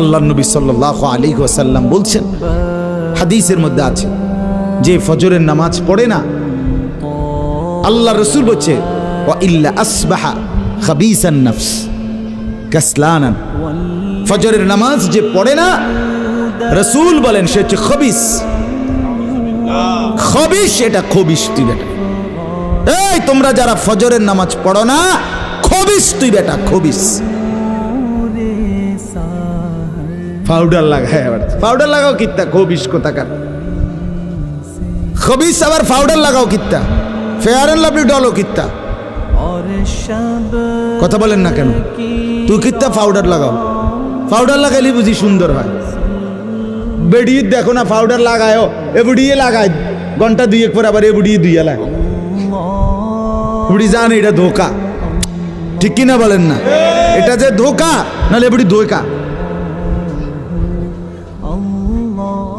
আল্লাহ নবী সাল্লাহ আলী ওয়াসাল্লাম বলছেন, হাদিসের মধ্যে আছে, যে ফজরের নামাজ পড়ে না, আল্লাহ রসুল বলছে ইল্লা আসবাহা খাবিসান নফস, কাসলানান। ফজরের নামাজ যে পড়ে না, রসুল বলেন, সে হচ্ছে খবিস। খবিস এটা খবিস তুই বেটা। এই তোমরা যারা ফজরের নামাজ পড়ো না, খবিস তুই বেটা, খবিস। পাউডার লাগায় পাউডার লাগাও কিত্তা খবিস কোথাকার। খবিস আবার পাউডার লাগাও কিত্তা ফেয়ার অ্যান্ড লাভলি ডলও কিত্তা। কথা বলেন না কেন? তুই কিত্তা পাউডার লাগাও। পাউডার লাগাইলে বুঝি সুন্দর হয়। বেডিয়ে দেখো না পাউডার লাগায়ও এ বুড়িয়ে লাগায়। ঘণ্টা দুই এক পর আবার এ বুড়িয়ে দুইয়া লাগে বুড়ি জানে এটা ধোকা। ঠিক কিনা বলেন না? এটা যে ধোকা, নাহলে বুড়ি ধোকা।